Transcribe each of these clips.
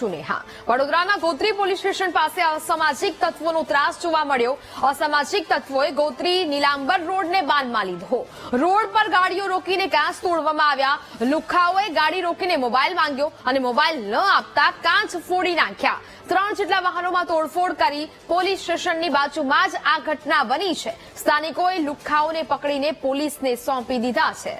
છું નેહા. વડોદરાના Gotri police station પાસે અસામાજિક તત્વોનો ત્રાસ જોવા મળ્યો. અસામાજિક તત્વોએ ગોત્રી નીલાંબર રોડને બાંધમાં લીધો. રોડ પર ગાડીઓ રોકીને કાંચ તોડવામાં આવ્યા. લુખાઓએ ગાડી રોકીને મોબાઈલ માંગ્યો અને મોબાઈલ ન આપતા કાંચ ફોડી નાખ્યા. ત્રણ જેટલા વાહનોમાં તોડફોડ કરી પોલીસ સ્ટેશનની બાજુમાં જ આ ઘટના બની છે. સ્થાનિકોએ લુખ્ખાઓને પકડીને પોલીસને સોંપી દીધા છે.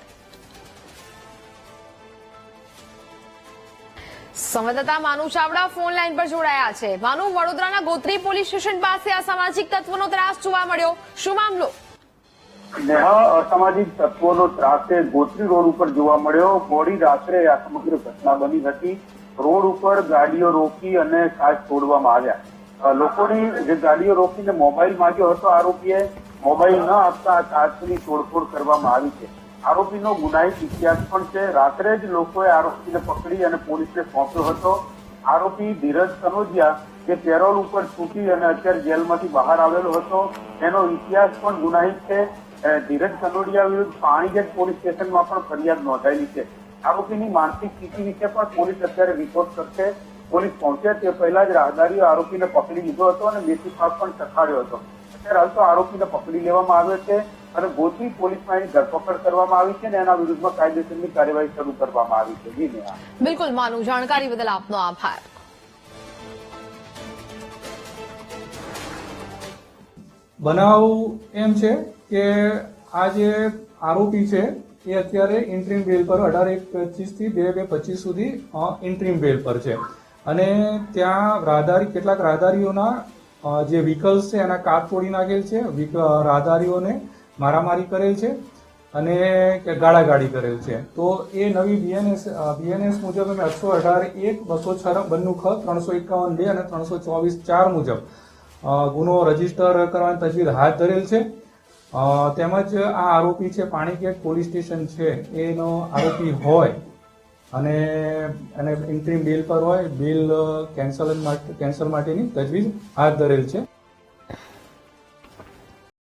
સંવાદદાતા માનુ ચાવડા ફોન લાઈન પર જોડાયા છે. માનુ, વડોદરાના ગોત્રી પોલીસ સ્ટેશન પાસે અસામાજિક તત્વોનો ત્રાસ જોવા મળ્યો. શું મામલો? અસામાજિક તત્વોનો ત્રાસ ગોત્રી રોડ ઉપર જોવા મળ્યો. મોડી રાત્રે આ સમગ્ર ઘટના બની હતી. રોડ ઉપર ગાડીઓ રોકી અને ખાસ છોડવામાં આવ્યા. લોકોની જે ગાડીઓ રોકીને મોબાઈલ માંગ્યો હતો, આરોપીએ મોબાઈલ ન આપતા આ કાચની તોડફોડ કરવામાં આવી છે. આરોપીનો ગુનાહિત ઇતિહાસ પણ છે. રાત્રે જ લોકોએ આરોપીને પકડી અને પોલીસને સોંપ્યો હતો. આરોપી ધીરજ કનોજિયા, જે પેરોલ ઉપર છૂટી અને અત્યારે જેલમાંથી બહાર આવેલો હતો એનો ઇતિહાસ પણ ગુનાહિત છે. ધીરજ કનોડિયા વિરુદ્ધ પાણીગેટ પોલીસ સ્ટેશનમાં પણ ફરિયાદ નોંધાયેલી છે. આરોપીની માનસિક સ્થિતિ વિશે પણ પોલીસ અત્યારે રિપોર્ટ કરશે. પોલીસ પહોંચે તે પહેલા જ રાહદારીઓ આરોપીને પકડી લીધો હતો અને મેથી પાક પણ ચખાડ્યો હતો. અત્યારે હાલ તો આરોપીને પકડી લેવામાં આવ્યો છે. અને ગોત્રી પોલીસમાં એની ધરપકડ કરવામાં આવી છે અને એના વિરુદ્ધમાં કાયદેસરની કાર્યવાહી શરૂ કરવામાં આવી છે. જી નેહા બિલકુલ માનુ જાણકારી બદલ આપનો આભાર. બનાવ એમ છે કે આ જે આરોપી છે એ અત્યારે ઇન્ટ્રીમ બેલ પર અઢાર એક પચીસથી બે બે પચીસ સુધી ઇન્ટ્રીમ બેલ પર છે. અને ત્યાં રાહદારી કેટલાક રાહદારીઓના જે વ્હીકલ્સ છે એના કાર તોડી નાખેલ છે રાહદારીઓને મારામારી કરેલ છે અને ગાળાગાળી કરેલ છે. તો એ નવી બીએનએસ બીએનએસ મુજબ અમે એકસો અઢાર એક, બસો છ બન્નું ખ, ત્રણસો એકાવન બે અને ત્રણસો ચોવીસ ચાર મુજબ ગુનો રજિસ્ટર કરવાની તજવીજ હાથ ધરેલ છે. તેમજ આ આરોપી છે પાણીગેટ પોલીસ સ્ટેશન છે. એનો આરોપી હોય અને અને ઇન્ટ્રીમ બિલ પર હોય બિલ કેન્સલ કેન્સલ માટેની તજવીજ હાથ ધરેલ છે.